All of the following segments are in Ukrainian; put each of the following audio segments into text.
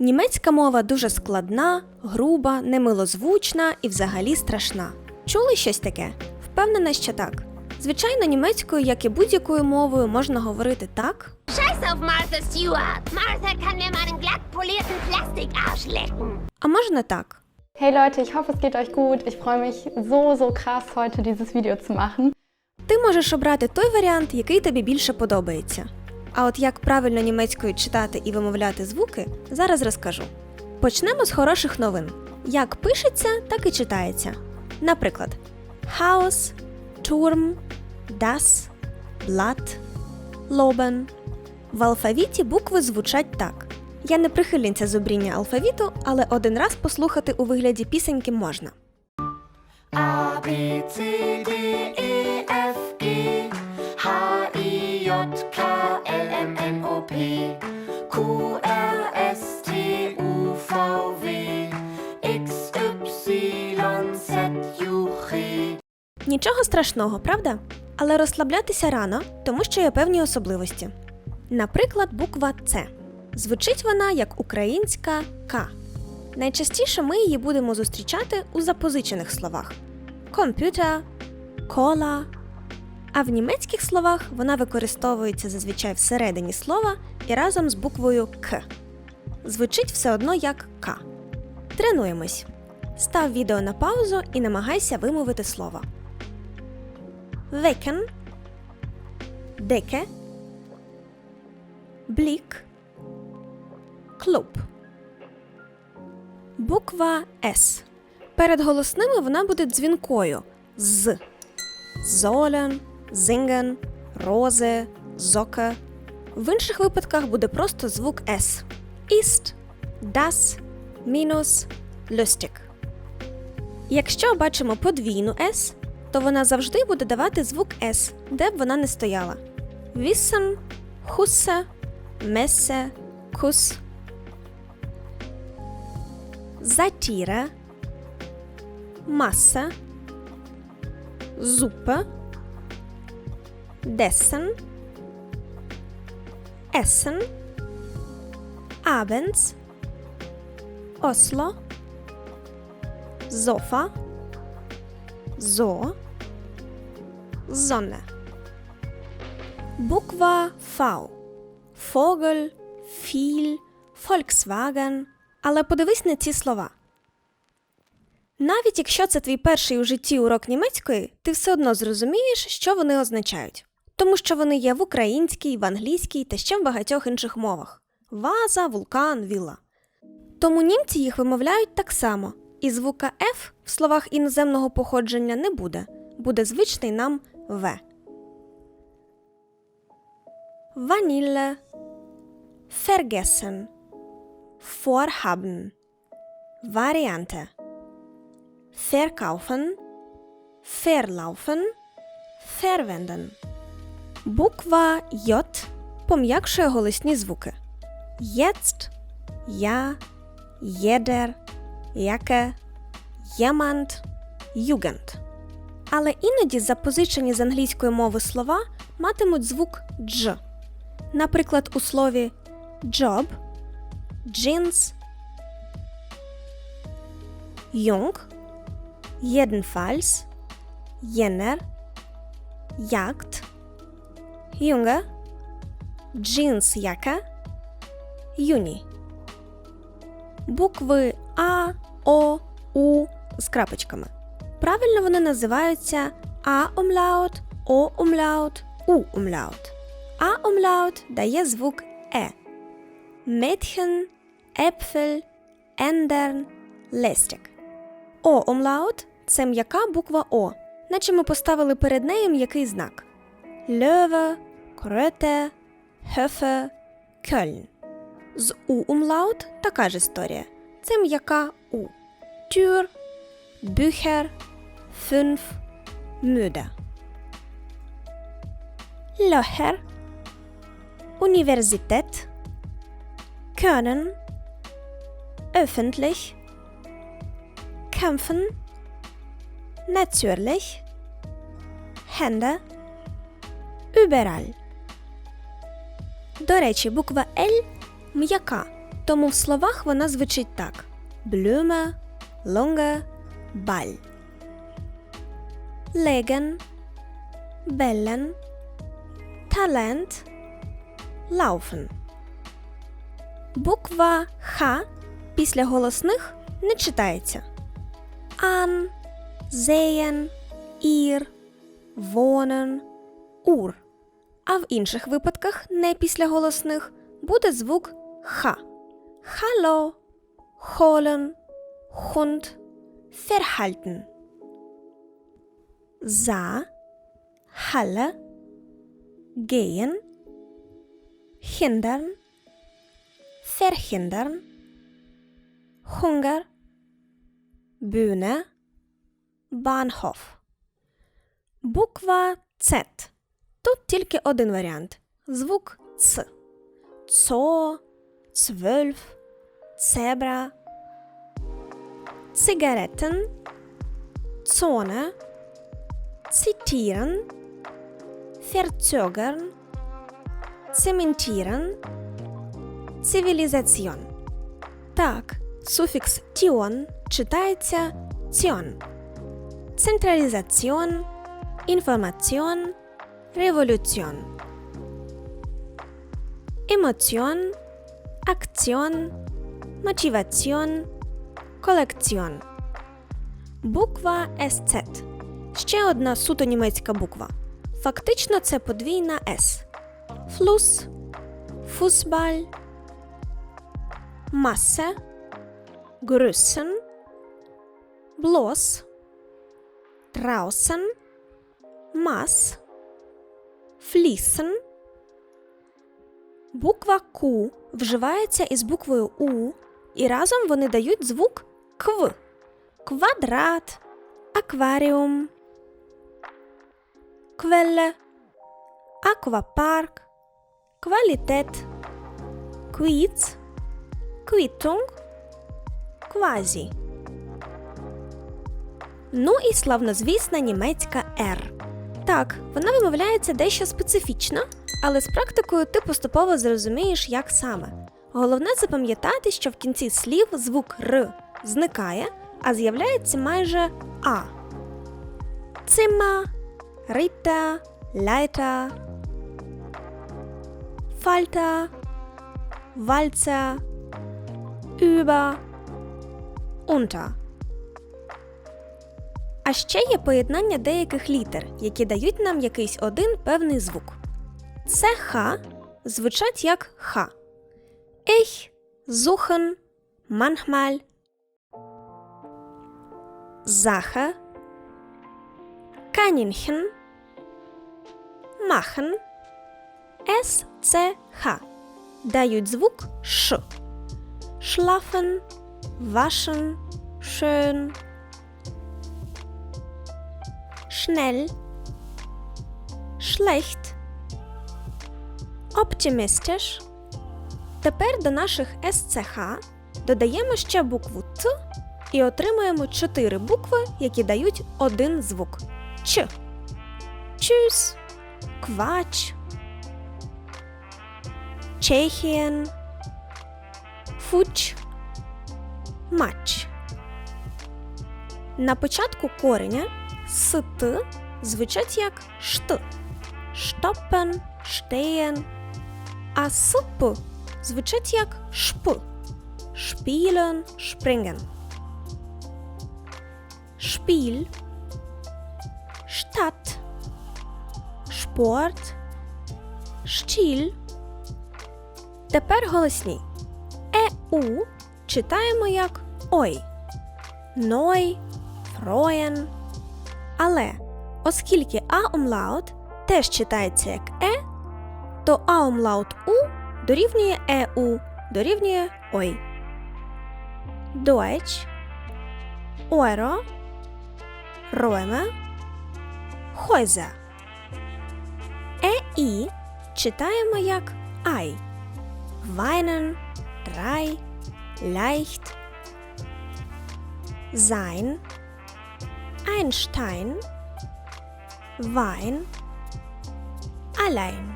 Німецька мова дуже складна, груба, немилозвучна і взагалі страшна. Чули щось таке? Впевнена, що так. Звичайно, німецькою, як і будь-якою мовою, можна говорити так, а можна так. Hey Leute, ich hoffe es geht euch gut. Ich freue mich so, so krass heute dieses Video zu machen. Ти можеш обрати той варіант, який тобі більше подобається. А от як правильно німецькою читати і вимовляти звуки, зараз розкажу. Почнемо з хороших новин. Як пишеться, так і читається. Наприклад, Haus, Turm, Das, Blatt, Loben. В алфавіті букви звучать так. Я не прихильниця зубріння алфавіту, але один раз послухати у вигляді пісеньки можна. A, B, C, D, E, P, Q, R, S, T, U, V, W, X, Y, Z, U, G. Нічого страшного, правда? Але розслаблятися рано, тому що є певні особливості. Наприклад, буква С. Звучить вона як українська К. Найчастіше ми її будемо зустрічати у запозичених словах: комп'ютер, кола. А в німецьких словах вона використовується зазвичай всередині слова і разом з буквою К. Звучить все одно як К. Тренуємось. Став відео на паузу і намагайся вимовити слово. Wecken, Decke, Blick, Клуб. Буква С. Перед голосними вона буде дзвінкою з. Золен, зинген, розе, зоке. В інших випадках буде просто звук С. Ist, das, мінус, lustig. Якщо бачимо подвійну С, то вона завжди буде давати звук С, де б вона не стояла. Wissen, Husse, Messe, Kuss. Satire, Masse, Suppe, Dessen, Essen, Abends, Oslo, Sofa, so, Sonne. Буква V. Vogel, Viel, Volkswagen. Але подивись на ці слова. Навіть якщо це твій перший у житті урок німецької, ти все одно зрозумієш, що вони означають. Тому що вони є в українській, в англійській та ще в багатьох інших мовах: ваза, вулкан, віла. Тому німці їх вимовляють так само, і звука F в словах іноземного походження не буде, буде звичний нам В. Vanille, vergessen, vorhaben, Variante, verkaufen, verlaufen, verwenden. Буква J пом'якшує голосні звуки. Jetzt, ja, jeder, яке, jemand, Jugend. Але іноді запозичені з англійської мови слова матимуть звук дж. Наприклад, у слові job, jeans, jung, jedenfalls, jener, Jagd, Junge, Jeansjacke, Juni. Букви А, О, У з крапочками. Правильно вони називаються А-умляут, О-умляут, У-умляут. А-умляут дає звук Е. Mädchen, Äpfel, Ändern, lästig. О-умлаут це м'яка буква О, наче ми поставили перед нею м'який знак. Löwe, Kröte, Höfe, Köln. З У-умлаут така ж історія. Це м'яка У. Tür, Bücher, fünf, müde. Löcher, Universität, können, öffentlich, kämpfen, natürlich, Hände, überall. До речі, буква L м'яка, Тому в словах вона звучить так: Blume, Lunge, Ball. Legen, Bellen, Talent, Laufen. Буква Х після голосних не читається. An, sehen, ihr, wohnen, ur. А в інших випадках не після голосних буде звук Х. Hallo, holen, Hund, verhalten. За, Halle, gehen, hindern, verhindern, Hunger, Bühne, Bahnhof. Буква Z. Тут тільки один варіант. Звук Ц. Цо, Zwölf, Zebra, Zigaretten, Zone, Zitieren, Verzögern, Zementieren, Zivilisation. Так, суфікс тіон читається тіон. Централізаціон, інформаціон, революціон. Емоціон, акціон, мотиваціон, колекціон. Буква СЦ. Ще одна суто німецька буква. Фактично це подвійна С. Флус, фусбаль, Masse, Grüßen, bloß, draußen, Maß, fließen. Буква Q вживається із буквою У, і разом вони дають звук Кв. Квадрат, акваріум, квелле, аквапарк, квалітет, квіц, Quittung, Quasi. Ну і славнозвісна німецька R. Так, вона вимовляється дещо специфічно, але з практикою ти поступово зрозумієш, як саме. Головне запам'ятати, що в кінці слів звук Р зникає, а з'являється майже А. Цима, Рита, Лайта, Фальта, Вальца, über, unter. А ще є поєднання деяких літер, які дають нам якийсь один певний звук. Це Х звучать як Х. Ich, suchen, manchmal. Sache, Kaninchen, machen, SCH дають звук Ш. Schlafen, waschen, schön, schnell, schlecht, optimistisch. Тепер до наших СЦХ додаємо ще букву Т і отримаємо чотири букви, які дають один звук Ч. Tschüss, Quatsch, Чехien, Фуч, матч. На початку кореня с т звучать як шт. Штопен, штеєн. А с п звучать як шп. Шпілен, шпринген. Шпіль. Штат. Шпорт. Штіль. Тепер голосні. У читаємо як ой, ной, фроєн. Але оскільки аумлаут теж читається як е, то аумлаут у дорівнює еу, дорівнює ой. Deutsch, Euro, Räume, Häuser. Е і читаємо як ай. Weinen, drei, leicht, sein, Einstein, Wein, allein.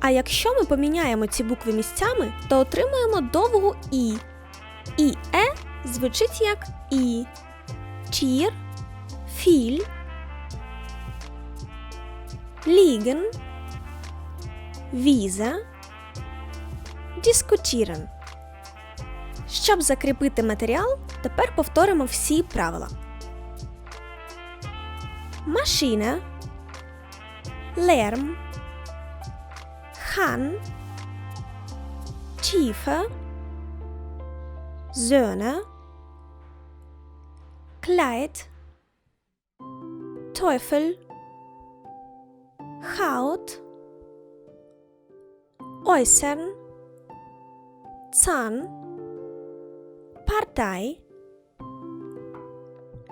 А якщо ми поміняємо ці букви місцями, то отримаємо довгу І. І Е звучить як І. Чір, філь, ліген, віза, дискутірен. Щоб закріпити матеріал, тепер повторимо всі правила. Maschine, Lärm, Hahn, Tiefe, Söhne, Kleid, Teufel, Haut, Äußern, Zahn, Partei,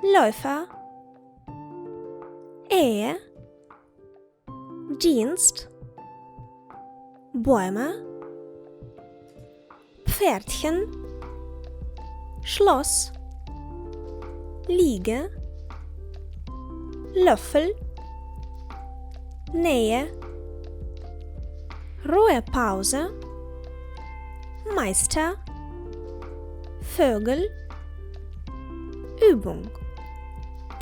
Läufer, Ehe, Dienst, Bäume, Pferdchen, Schloss, Liege, Löffel, Nähe, Ruhepause, Meister, Vögel, Übung.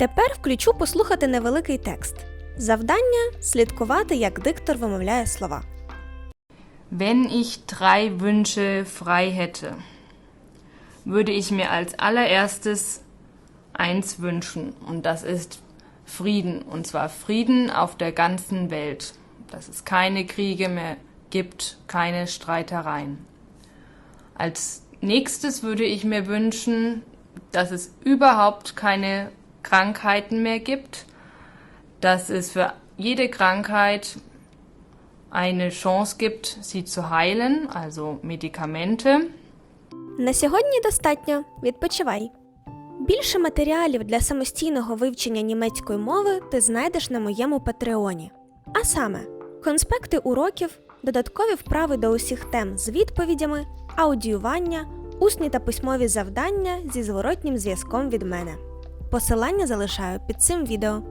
Тепер включу послухати невеликий текст. Завдання слідкувати, як диктор вимовляє слова. Wenn ich drei Wünsche frei hätte, würde ich mir als allererstes eins wünschen und das ist Frieden und zwar Frieden auf der ganzen Welt, dass es keine Kriege mehr gibt, keine Streitereien. Als nächstes würde ich mir wünschen, dass es überhaupt keine Krankheiten mehr gibt, dass es für jede Krankheit eine Chance gibt, sie zu heilen, also Medikamente. На сьогодні достатньо. Відпочивай. Більше матеріалів для самостійного вивчення німецької мови ти знайдеш на моєму патреоні. А саме конспекти уроків, додаткові вправи до усіх тем з відповідями, аудіювання, усні та письмові завдання зі зворотнім зв'язком від мене. Посилання залишаю під цим відео.